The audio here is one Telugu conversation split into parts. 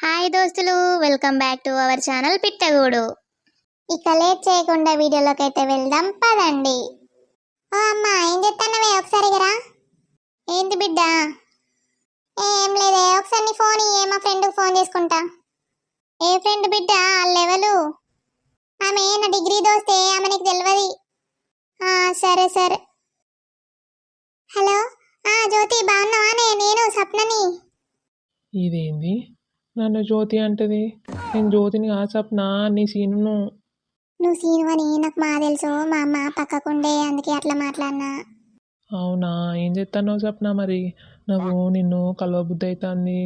హాయ్ దోస్తులు welcome back to our channel Pittagoodu. ఇక లేట్ చేయకుండా వీడియోలోకి అయితే వెళ్దాం పదండి. ఓ అమ్మ ఏం చెప్తానవే ఒకసారి గరా ఏంటి బిడ్డ? ఏం లేదే ఒకసారి నీ ఫోన్ ఇయ్యే మా ఫ్రెండ్కి ఫోన్ చేసుకుంటా. ఏ ఫ్రెండ్ బిడ్డ లెవెలు? ఆమె నా డిగ్రీ దోస్తే ఆమె నీకు తెలియదు సరే సరే. హలో? ఆ జ్యోతి బాగున్నావా నేను సప్నని ఇదేంది? నన్ను జ్యోతి అంటది. నేను జ్యోతిని ఆ సప్న నీ సీనును. నువ్వు సీనువని నాకు మా తెలుసు. మా అమ్మ పక్కకుండే అందుకే అట్లా మాట్లాడినా. అవునా? ఏం చేస్తానో సప్న మరి? నాకు నిన్ను కలవబుద్ధి అవుతుంది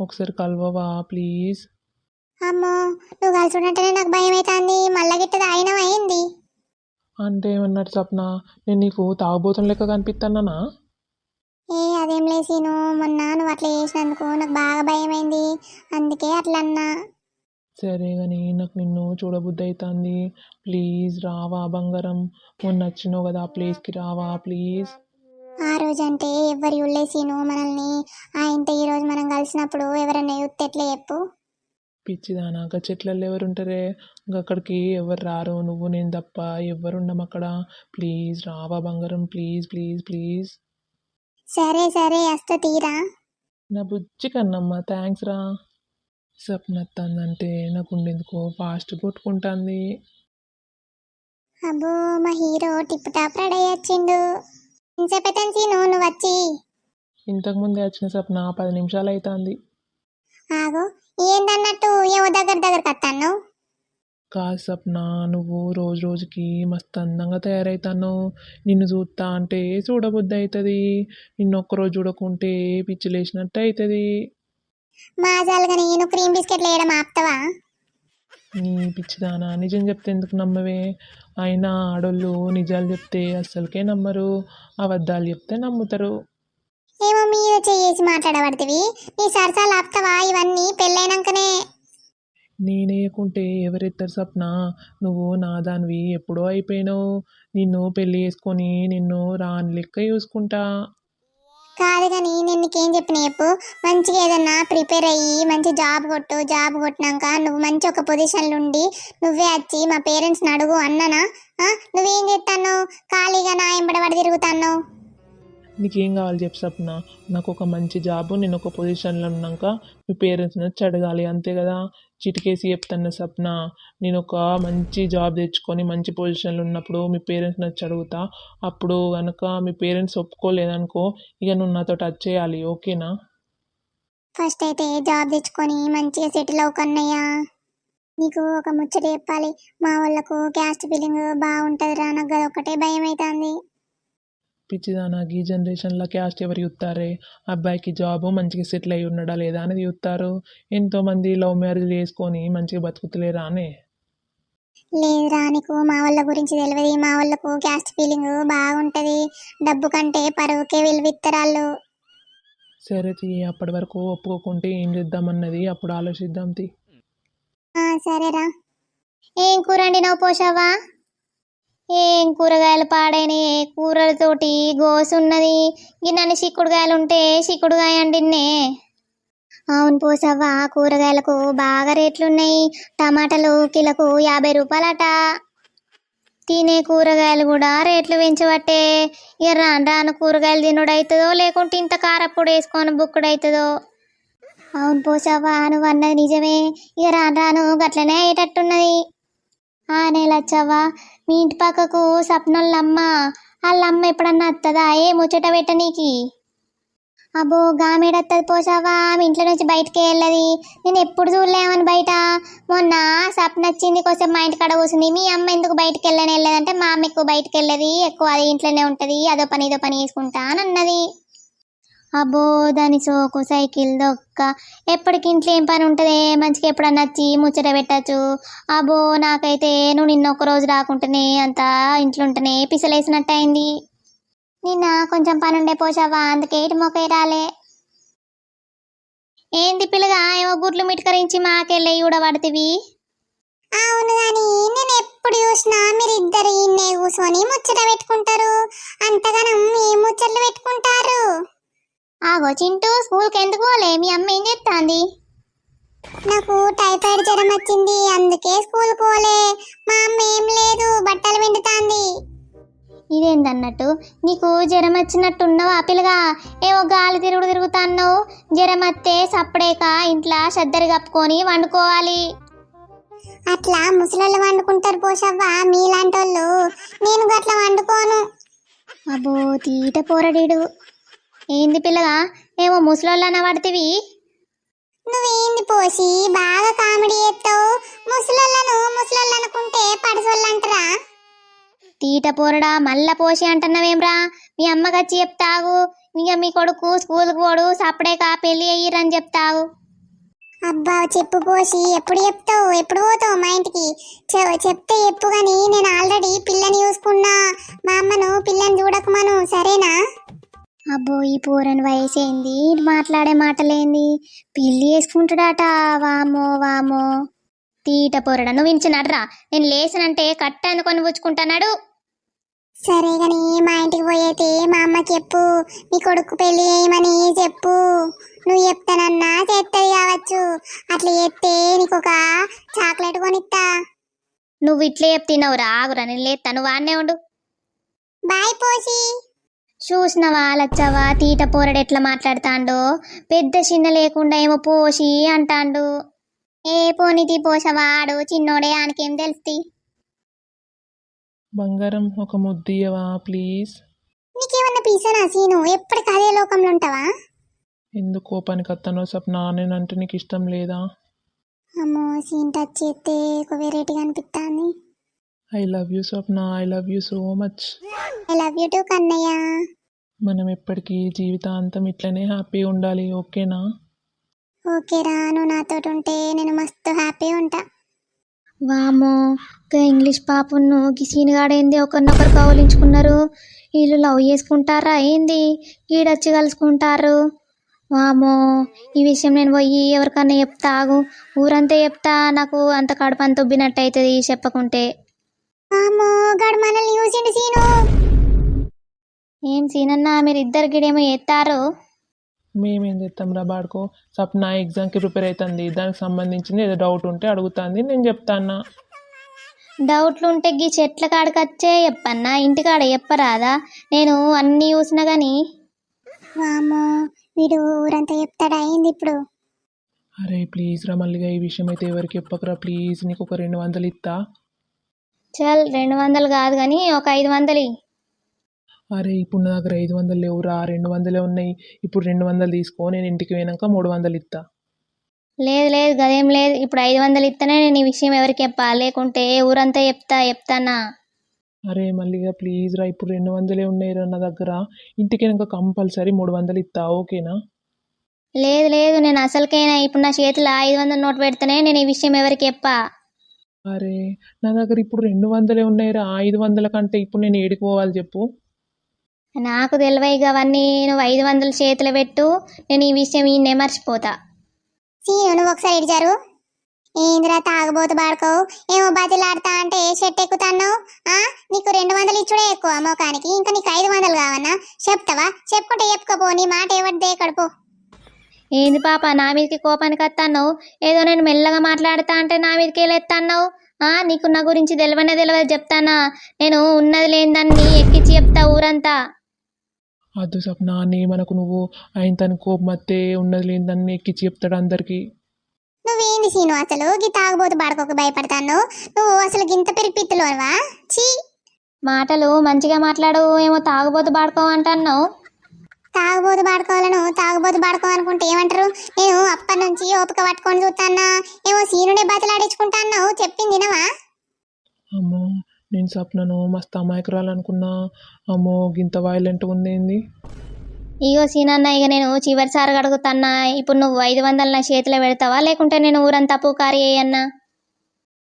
ఒకసారి కలవవా ప్లీజ్? అమ్మో నువ్వు కలిసి ఉన్నట్టేనే నాకు భయం అవుతుంది మళ్ళా గిట్టది అయిన అయింది అంటే ఏమన్నట్టు సప్న నేను నీకు తాగుబోతున్న లెక్క కనిపిస్తానా ఏ అదేం లే సీను మొన్న నువ్వు అట్లా చేసినందుకు నాకు బాగా భయం అయింది అందుకే అట్లా అన్నా సరే కానీ నాకు నిన్ను చూడబుద్ధి అవుతుంది ప్లీజ్ రావా బంగారం. మొన్న వచ్చినావు కదా ఆ ప్లేస్కి రావా ప్లీజ్. ఆ రోజు అంటే ఎవరు ఇవ్వలే సీను మనల్ని ఆ ఇంత ఈ రోజు మనం కలిసినప్పుడు ఎవరన్నా యూత్ ఎట్లా చెప్పు. పిచ్చిదానా ఇంకా చెట్లలో ఎవరు ఉంటారే ఇంకా అక్కడికి ఎవరు రారు? నువ్వు నేను తప్ప ఎవరు ఉండం అక్కడ? ప్లీజ్ రావా బంగారం. Please please please. సరే సరే వస్తా తీరా. నా బుజ్జి కన్నమ్మ థ్యాంక్స్ రా. సప్న అంటే నాకు ఉండేందుకు ఫాస్ట్ కొట్టుకుంటుంది. అబ్బో మా హీరో టిప్ టాప్ రెడీ వచ్చిండు ఇంతసేపైతే సీను నువ్వు వచ్చి. ఇంతకుముందే వచ్చిన సప్న పది నిమిషాలు అవుతుంది ఆగు ఏందన్నట్టు ఏవో దగ్గర దగ్గర కట్టాను కాదు సప్న నువ్వు రోజు రోజుకి మస్తు అందంగా తయారవుతాను నిన్ను చూస్తా అంటే చూడబుద్ధి అవుతుంది నిన్ను ఒక్కరోజు చూడకుంటే పిచ్చి లేచినట్టు అవుతుంది నేను క్రీమ్ బిస్కెట్లు వేయడం ఆపుతావా? నీ పిచ్చిదానా నిజం చెప్తే ఎందుకు నమ్మవే? అయినా ఆడోళ్ళు నిజాలు చెప్తే అస్సలకే నమ్మరు. అబద్ధాలు చెప్తే నమ్ముతారు. ఏమో మీద చేసి మాట్లాడబడుతుంది నీ సరసాలు ఆపుతావా? ఇవన్నీ పెళ్ళైనాకనే నేనేయకుంటే ఎవరెత్తారు సప్న? నువ్వు నా దానివి ఎప్పుడో అయిపోయినావు. నిన్ను పెళ్ళి చేసుకొని నిన్ను రాని లెక్క చూసుకుంటా. కాదు కానీ నేను నీకేం చెప్పిన చెప్పు. మంచిగా ఏదన్నా ప్రిపేర్ అయ్యి మంచి జాబ్ కొట్టు. జాబ్ కొట్టినాక నువ్వు మంచి ఒక పొజిషన్లో ఉండి నువ్వే వచ్చి మా పేరెంట్స్ని అడుగు అన్ననా? నువ్వేం చేస్తాను ఖాళీగా నా ఎంబడబడి తిరుగుతాను నీకేం కావాలి చెప్పు సప్న? నాకు ఒక మంచి జాబు నేను ఒక పొజిషన్లో ఉన్నాక మీ పేరెంట్స్ వచ్చి అడగాలి. అంతే కదా? చిటికేసి చెప్తాను సప్న నేను ఒక మంచి జాబ్ తెచ్చుకొని మంచి పొజిషన్లో ఉన్నప్పుడు మీ పేరెంట్స్ని వచ్చి అడుగుతా. అప్పుడు కనుక మీ పేరెంట్స్ ఒప్పుకోలేదనుకో ఇక నువ్వు నాతో టచ్ చేయాలి ఓకేనా ఫస్ట్ అయితే జాబ్ తెచ్చుకొని మంచిగా సెటిల్ అవ్వకన్నయ్యా నీకు ఒక ముచ్చట చెప్పాలి మా వాళ్ళకు క్యాస్ట్ ఫీలింగ్ బాగుంటుంది రా నాకు ఒకటే భయం అవుతుంది పిచ్చిదానా ఈ జనరేషన్లో క్యాస్ట్ ఎవరు చూస్తారే అబ్బాయికి జాబ్ మంచిగా సెటిల్ అయి ఉన్నాడా లేదా అనేది చూస్తారు ఎంతోమంది లవ్ మ్యారేజ్ చేసుకొని మంచిగా బతుకుతలేరా అనే. లేదురా నీకు మా వాళ్ళ గురించి తెలియదు మా వాళ్ళకు క్యాస్ట్ ఫీలింగ్ బాగుంటుంది. డబ్బు కంటే పరువుకే విలువిత్తరాళ్ళు. సరే తీ అప్పటి వరకు ఒప్పుకోకుంటే ఏం చేద్దామన్నది అప్పుడు ఆలోచిద్దాం తీ. సరేరా. ఏం కూర వండినావు పోషావా ఏం కూరగాయలు పాడైన కూరలతోటి గోసు ఉన్నది గిన్నెని చిక్కుడుగాయలు ఉంటే చిక్కుడుగాయ వండిన్నే అవును పోసవ్వ కూరగాయలకు బాగా రేట్లున్నాయి. టమాటాలు కిలకు యాభై రూపాయలట. తినే కూరగాయలు కూడా రేట్లు పెంచబట్టే. ఇక రాను రాను కూరగాయలు తినుడవుతుందో లేకుంటే ఇంత కారప్పుడు వేసుకొని బుక్కుడు అవుతుందో అవును పోసవ్వ నువ్వు అన్నది నిజమే. ఇక రాను రాను గట్లనే అయ్యేటట్టున్నది. ఆ నేలచ్చవ్వా మీ ఇంటి పక్కకు సప్నోళ్ళ వాళ్ళమ్మ వాళ్ళ అమ్మ ఎప్పుడన్నా వస్తుందా ఏ ముచ్చట పెట్టనీకి అబ్బో గామేడత్తది పోసావా? ఆమె ఇంట్లో నుంచి బయటకే వెళ్ళది. నేను ఎప్పుడు చూడలేమని బయట. మొన్న సప్న వచ్చింది కొంచెం మా ఇంటి కాడ కూర్చుంది మీ అమ్మ ఎందుకు బయటకు వెళ్ళని వెళ్ళదంటే మా అమ్మ ఎక్కువ బయటకు వెళ్ళది. ఎక్కువ అది ఇంట్లోనే ఉంటుంది. అదో పని ఇదో పని చేసుకుంటా అని అన్నది. అబ్బో దాని సోకు సైకిల్ దొక్క. ఎప్పటికి ఇంట్లో ఏం పని ఉంటుంది? మంచిగా ఎప్పుడన్నా వచ్చి ముచ్చట పెట్టచ్చు. అబ్బో నాకైతే నువ్వు నిన్న ఒక రోజు రాకుంటేనే అంతా ఇంట్లో ఉంటేనే పిసలేసినట్టు అయింది నిన్న కొంచెం పని ఉండే పోసావా అందుకే ఇటు మొక్క రాలే. ఏంది పిల్లగా ఏమో గుడ్లు మిటకరించి మాకెళ్ళి ఊడబడుతుంది అవును కానీ నేను ఎప్పుడు చూసినా మీరు ఇద్దరు ఇన్నే కూర్చొని ముచ్చట పెట్టుకుంటారు. అంతగానం ఏ ముచ్చట్లు పెట్టుకుంటారు. ఆగో చింటూ స్కూల్కి ఎందుకు పోలే? మీ అమ్మ ఏం చెప్తాంది నాకు టైఫాయిడ్ జ్వరం వచ్చింది అందుకే స్కూల్ పోలే. మా అమ్మ ఏం లేదు బట్టలు పిండుతాంది. ఇదేందన్నట్టు? నీకు జ్వరం వచ్చినట్టు ఉన్నావు పిల్లగా? ఏమో గాలి తిరుగుడు తిరుగుతాన్నావు. జ్వరం వస్తే సప్పుడేక ఇంట్లో సద్దరి కప్పుకొని వండుకోవాలి. అట్లా ముసలోళ్ళు వండుకుంటారు పోషవ్వ మీలాంటి వాళ్ళు నేను గట్లా వండుకోను. అబ్బో తీట పోరడీడు. ఏంది పిల్లగా ఏమో ముసలోళ్ళన్న పడితివి నువ్వేంది పోసి? బాగా కామెడీ చేస్తావు ముసలోళ్ళను ముసలోళ్ళు అనుకుంటే పడిసోళ్ళంటరా తీట పోరడా మళ్ళా పోసి అంటున్నావేమ్రా? మీ అమ్మగచ్చి చెప్తాగు. ఇక మీ కొడుకు స్కూల్కి పోడు సప్పుడేక పెళ్ళి అయ్యిరని చెప్తాగు. అబ్బా చెప్పు పోసి. ఎప్పుడు చెప్తావు? ఎప్పుడు పోతావు మా ఇంటికి? చెప్తే చెప్పు గాని నేను ఆల్రెడీ పిల్లని చూసుకున్నా. మా అమ్మను పిల్లని చూడకమను సరేనా? అబ్బో ఈ పూరని వయసేంది? మాట్లాడే మాటలేంది? పెళ్ళి చేసుకుంటాడట వామో వామో తీట పొరడ నువ్వు ఇంచినడ్రా నేను లేసనంటే కట్ట అందుకొని పుచ్చుకుంటున్నాడు సరే గాని మా ఇంటికి పోయేతే మా అమ్మకి చెప్పు. నీ కొడుకు పెళ్ళి చేయమని చెప్పు. నువ్వు చెప్తానన్నా చేస్తుంది కావచ్చు. అట్లా చెప్తే నీకు ఒక చాక్లెట్ కొనిస్తా నువ్వు ఇట్లే చెప్తున్నావు రాగురా నేను లేస్తాను వాన్నే ఉండు. బాయ్ పోసి చూసినవా లచ్చవా తీట పోరడు ఎట్లా మాట్లాడుతాండో? పెద్ద చిన్న లేకుండా ఏమో పోసి అంటాండు. ఏ పోనీతి పోసవాడు చిన్నోడే ఆనకేం తెలుస్తి? బంగారం ఒక ముద్దియవా ప్లీజ్? నీకేమన్నా పీసనా సీను? ఎప్పటికి అదే లోకంలో ఉంటావా? ఎందుకు కోపానికి వస్తానో సప్న నేనంటే నీకు ఇష్టం లేదా? అమ్మో సీన్ టచ్ చేస్తే ఒక వెరైటీగా అనిపిస్తుంది I love you Swapna I love you so much I love you too Kannayya మనం ఎప్పటికీ జీవితాంతం ఇట్లనే హ్యాపీ ఉండాలి ఓకేనా ఓకే రా నువ్వు నాతో ఉంటే నేను మస్తు హ్యాపీ ఉంటా. వామో ఒక ఇంగ్లీష్ పాపను గిసీనిగాడేంది ఒకరినొకరు కౌలించుకున్నారు వీళ్ళు లవ్ చేసుకుంటారా ఏంది? ఈడొచ్చి కలుసుకుంటారు. వామో ఈ విషయం నేను పోయి ఎవరికన్నా చెప్తా ఆగు. ఊరంతా చెప్తా నాకు అంత కడుపు అంత ఉబ్బినట్టు అవుతుంది చెప్పకుంటే. వామో గడు మనల్ని చూసిండు సీను. ఏం సీనన్నా మీరు ఇద్దరు గిడేమో ఎత్తారు? మేమేం చేస్తాం రా బాడుకో. సప్న ఎగ్జామ్కి ప్రిపేర్ అవుతుంది దానికి సంబంధించింది ఏదో డౌట్ ఉంటే అడుగుతుంది. నేను చెప్తాను డౌట్లు ఉంటే గీ చెట్ల కాడకచ్చే చెప్పన్నా. ఇంటికాడ చెప్పరాదా? నేను అన్నీ చూసినా గాని. వామో వీడు ఊరంతా చెప్తాడా? అయింది ఇప్పుడు? అరే ప్లీజ్ రా మళ్ళీగా ఈ విషయం అయితే ఎవరికి చెప్పకరా. ప్లీజ్ నీకు ఒక రెండు వందలు ఇస్తా చల్ రెండు వందలు కాదు కానీ ఒక ఐదు వందలు. అరే ఇప్పుడు నా దగ్గర ఐదు వందలు లేవురా. రెండు వందలే ఉన్నాయి. ఇప్పుడు రెండు వందలు తీసుకో. నేను ఇంటికి పోయినాక మూడు వందలు ఇస్తా లేదు లేదు గదేం లేదు. ఇప్పుడు ఐదు వందలు ఇస్తేనే నేను ఈ విషయం ఎవరికి చెప్పా? లేకుంటే ఊరంతా చెప్తా చెప్తానా? అరే మళ్ళీగా ప్లీజ్ రా. ఇప్పుడు రెండు వందలే ఉన్నాయి రా నా దగ్గర. ఇంటికి వెనక కంపల్సరీ మూడు వందలు ఇస్తా ఓకేనా? లేదు లేదు. నేను అసలుకైనా ఇప్పుడు నా చేతిలో ఐదు వందల నోట్ పెడితేనే నేను ఈ విషయం ఎవరికి చెప్పా? అరే నా దగ్గర ఇప్పుడు రెండు వందలే ఉన్నాయి రా ఐదు వందల కంటే ఇప్పుడు నేను ఏడికి పోవాలి చెప్పు. నాకు తెలివై అవన్నీ. నువ్వు ఐదు వందలు చేతిలో పెట్టు. నేను ఈ విషయం ఈయన్నే మర్చిపోతా. సీను నువ్వు ఒకసారి ఇడిచారు ఏందిరా తాగబోతు బాడుకో ఏమో బతిలాడతా అంటే షెట్ ఎక్కుతాన్నావు? ఆ? నీకు రెండు వందలు ఇచ్చుడే ఎక్కువ మోకానికి ఇంకా నీకు ఐదు వందలు కావన్నా? చెప్తావా? చెప్పుకుంటే చెప్పుకోపో నీ మాట ఎవరిదే కడుపు ఏంది పాప నా మీదకి కోపానికి వస్తాన్నావు ఏదో నేను మెల్లగా మాట్లాడతా అంటే నా మీదకి వెళ్ళేస్తాన్నావు ఆ నీకు నా గురించి తెలివనే తెలియదు చెప్తానా? నేను ఉన్నది లేనిదాన్ని ఎక్కించి చెప్తా ఊరంతా. అద్దు సప్న నీ మనకు నువ్వు ఆయన తన కోపం వస్తే ఉన్నది లేదని ఎక్కిచ్చి చెప్తాడు అందరికీ. నువ్వేంది సీను అసలు గీ తాగబోతు బాడకోకు భయపడతాను నువ్వు అసలు గింత పెరిపిత్తులోవా చీ! మాటలు మంచిగా మాట్లాడు ఏమో తాగుబోతు బాడుకో అంటున్నావు. తాగుబోతు బాడుకోవాలను తాగుబోతు బాడుకో అనుకుంటే ఏమంటారు? నేను అప్పటి నుంచి ఓపిక పట్టుకొని చూస్తానా ఏమో సీనుడే బతలాడించుకుంటాన్నావు చెప్పింది వినవా? అమ్మో నేను సప్నను మస్తు అమాయకురాలు అనుకున్నా అమ్మో గింత వైలెంట్ ఉందేంది ఇగో సీనన్న ఇక నేను చివరిసారి అడుగుతాన్నా. ఇప్పుడు నువ్వు ఐదు వందలు నా చేతిలో పెడతావా? లేకుంటే నేను ఊరంతా పూకారి అయ్యన్నా?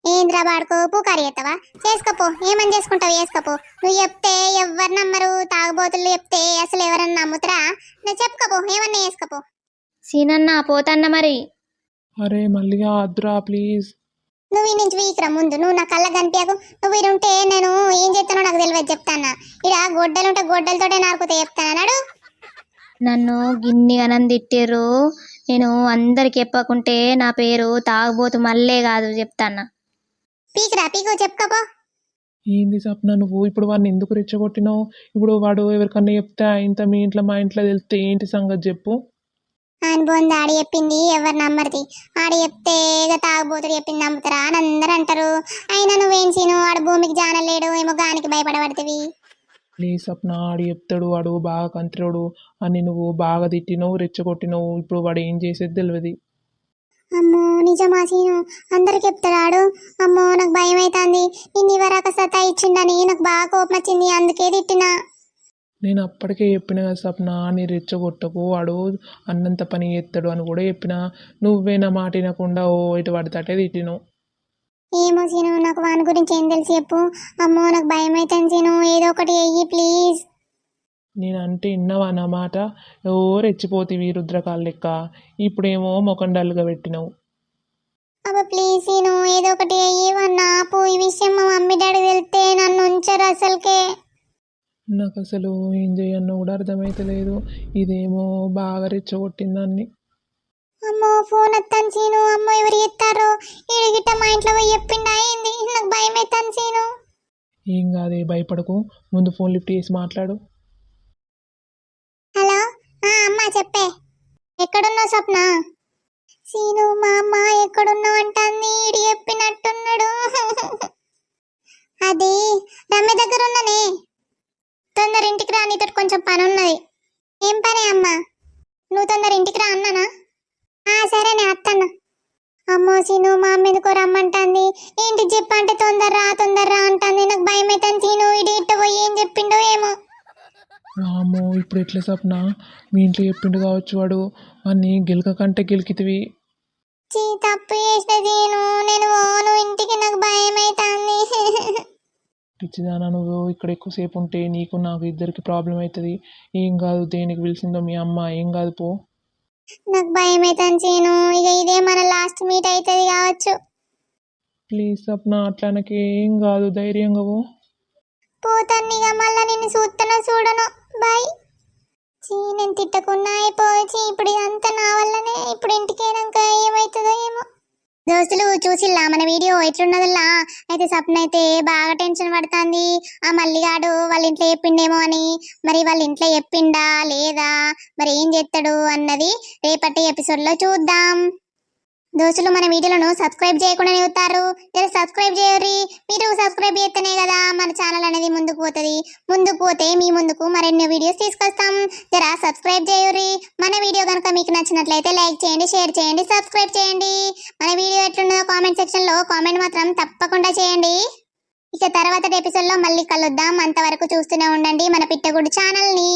ఏంద్రా బాడుకో పూకారి చేస్తావా చేసుకోపో. ఏమని చేసుకుంటావు? చేసుకోపో నువ్వు చెప్తే ఎవరు నమ్మరు? తాగుబోతులు చెప్తే అసలు ఎవరన్నా నమ్ముతారా? నువ్వు చెప్పుకోపో. ఏమన్నా చేసుకోపో. సీనన్న పోతన్న మరి. అరే మళ్ళీగా అద్దురా ప్లీజ్. నువ్వు ఈ నుంచి వీకరా ముందు. నువ్వు నా కళ్ళ కనిపించకు. నువ్వు ఇది ఉంటే నేను ఏం చేస్తానో నాకు తెలియదు చెప్తానా. ఇడ గొడ్డలు ఉంటే గొడ్డలతోటే నారుకుతే చెప్తానా. నడు. నన్ను గిన్ని గనం తిట్టిర్రు. నేను అందరికి చెప్పకుంటే నా పేరు తాగబోతు మళ్ళీ కాదు చెప్తాన్నా పీకురా పీకు చెప్పుకోపో ఏంది సప్న నువ్వు ఇప్పుడు వాడిని ఎందుకు రెచ్చగొట్టినావు? ఇప్పుడు వాడు ఎవరికన్నా చెప్తే ఇంత మీ ఇంట్లో మా ఇంట్లో తెలిస్తే ఏంటి సంగతి చెప్పు. బోంది ఆడి చెప్పింది ఎవరు నమ్మరిది? ఆడి చెప్తే ఇక తాగుబోతుడు చెప్పింది నమ్ముతారా? అని అందరు అంటారు. అయినా నువ్వేం సీను? ఆడ భూమికి జానలేడు ఏమో గానికి భయపడబడుతుంది లే సప్న ఆడు చెప్తాడు వాడు బాగా కంత్రుడు అని నువ్వు బాగా తిట్టినావు రెచ్చగొట్టినావు. ఇప్పుడు వాడు ఏం చేసేది తెలియదు అమ్మో నిజమా సీను అందరికి చెప్తాడు అమ్మో నాకు భయం అవుతుంది నిన్ను ఇవరాక సతా ఇచ్చిండని నాకు బాగా కోపం వచ్చింది అందుకే తిట్టినా. నేను అప్పటికే చెప్పిన కదా సప్న నీ రెచ్చగొట్టకు వాడు అన్నంత పని చేస్తాడు అని కూడా చెప్పిన. నువ్వే నా మాట వినకుండా ఓ ఇటు పడితే తిట్టినావు ఏమో సీను నాకు వాని గురించి ఏం తెలిసి చెప్పు. అమ్మో నాకు భయం అవుతుంది సీను. ఏదో ఒకటి వెయ్యి ప్లీజ్. నేను అంటే విన్నావా నా మాట? ఓ రెచ్చిపోతివి రుద్రకాల లెక్క? ఇప్పుడేమో మొఖం డల్గా పెట్టినావు. అబ్బా ప్లీజ్ సీను ఏదో ఒకటి ఆపు ఈ విషయం మా మమ్మీ డాడీ వెళ్తే నన్ను ఉంచరు అసలుకే. నాకు అసలు ఏం చేయన్నో కూడా అర్థమైతలేదు ఇదేమో బాగా రెచ్చగొట్టిందాన్ని అమ్మో ఫోన్ వస్తాను సీను అమ్మో ఎవరు ఎత్తారో? ఈడగిట్ట మా ఇంట్లో పోయి చెప్పిండా ఏంది? నాకు భయం అవుతాను సీను ఏం కాదే భయపడకు. ముందు ఫోన్ లిఫ్ట్ చేసి మాట్లాడు హలో ఆ అమ్మ చెప్పే. ఎక్కడున్నావు స్వప్న? సీను మా అమ్మ ఎక్కడున్నావు అంటాన్ని ఇడి చెప్పినట్టున్నాడు. అది రమ్య దగ్గర ఉన్ననే తొందర ఇంటికి రా నీతో కొంచెం పని ఉన్నది. ఏం పని అమ్మా? నువ్వు తొందర ఇంటికి రా అన్నానా? ఆ సరేనే అత్తన్న. అమ్మో సీను మా అమ్మ ఎందుకో ఏంటి చెప్పంటే తొందర రా తొందర రా అంటుంది. నాకు భయం అవుతాను సీను ఇటు ఇట్ట పోయి ఏం చెప్పిండో ఏమో. రామో ఇప్పుడు ఎట్లా సప్న? మీ ఇంట్లో చెప్పిండు కావచ్చు వాడు. వాడిని గెలక కంటే గెలికితివి. చీ తప్పు చేసిన సీను నేను ఇంటికి నాకు భయం అవుతుంది పిచ్చిదానా నువ్వు. ఇక్కడ ఎక్కువసేపు ఉంటే నీకు నాకు ఇద్దరికి ప్రాబ్లం అవుతుంది ఏం కాదు దేనికి పిలిచిందో మీ అమ్మ. ఏం కాదు పో. నాకు భయం అవుతుంది సీను ఇక ఇదే మన లాస్ట్ మీట్ అవుతుంది కావచ్చు. ప్లీజ్ సప్న అట్లానకి ఏం కాదు. ధైర్యంగా పో. పోతాను ఇక మళ్ళీ నిన్ను చూస్తానో చూడను. బాయ్. చీ నేను తిట్టకుండా అయిపోవచ్చు ఇప్పుడు ఇదంతా నా వల్లనే ఇప్పుడు ఇంటికి వెళ్ళాక ఏమవుతుందో ఏమో. దోస్తులు చూసిల్లా మన వీడియో ఎట్లున్నదిలా అయితే సప్న అయితే బాగా టెన్షన్ పడుతుంది. ఆ మల్లిగాడు వాళ్ళ ఇంట్లో చెప్పిండేమో అని. మరి వాళ్ళ ఇంట్లో చెప్పిండా లేదా? మరి ఏం చేస్తాడు అన్నది రేపటి ఎపిసోడ్లో చూద్దాం. దోస్తులు మన వీడియోలను సబ్స్క్రైబ్ చేయకుండా చూస్తారు జర సబ్స్క్రైబ్ చేయరు మీరు సబ్స్క్రైబ్ చేస్తేనే కదా మన ఛానల్ అనేది ముందుకు పోతుంది. ముందుకు పోతే మీ ముందుకు మరెన్నో వీడియోస్ తీసుకొస్తాం. జర సబ్స్క్రైబ్ చేయరు మన వీడియో కనుక మీకు నచ్చినట్లయితే లైక్ చేయండి షేర్ చేయండి సబ్స్క్రైబ్ చేయండి. మన వీడియో ఎట్లున్నదో కామెంట్ సెక్షన్లో కామెంట్ మాత్రం తప్పకుండా చేయండి. ఇక తర్వాత ఎపిసోడ్లో మళ్ళీ కలుద్దాం. అంతవరకు చూస్తూనే ఉండండి మన పిట్టగుడు ఛానల్ని.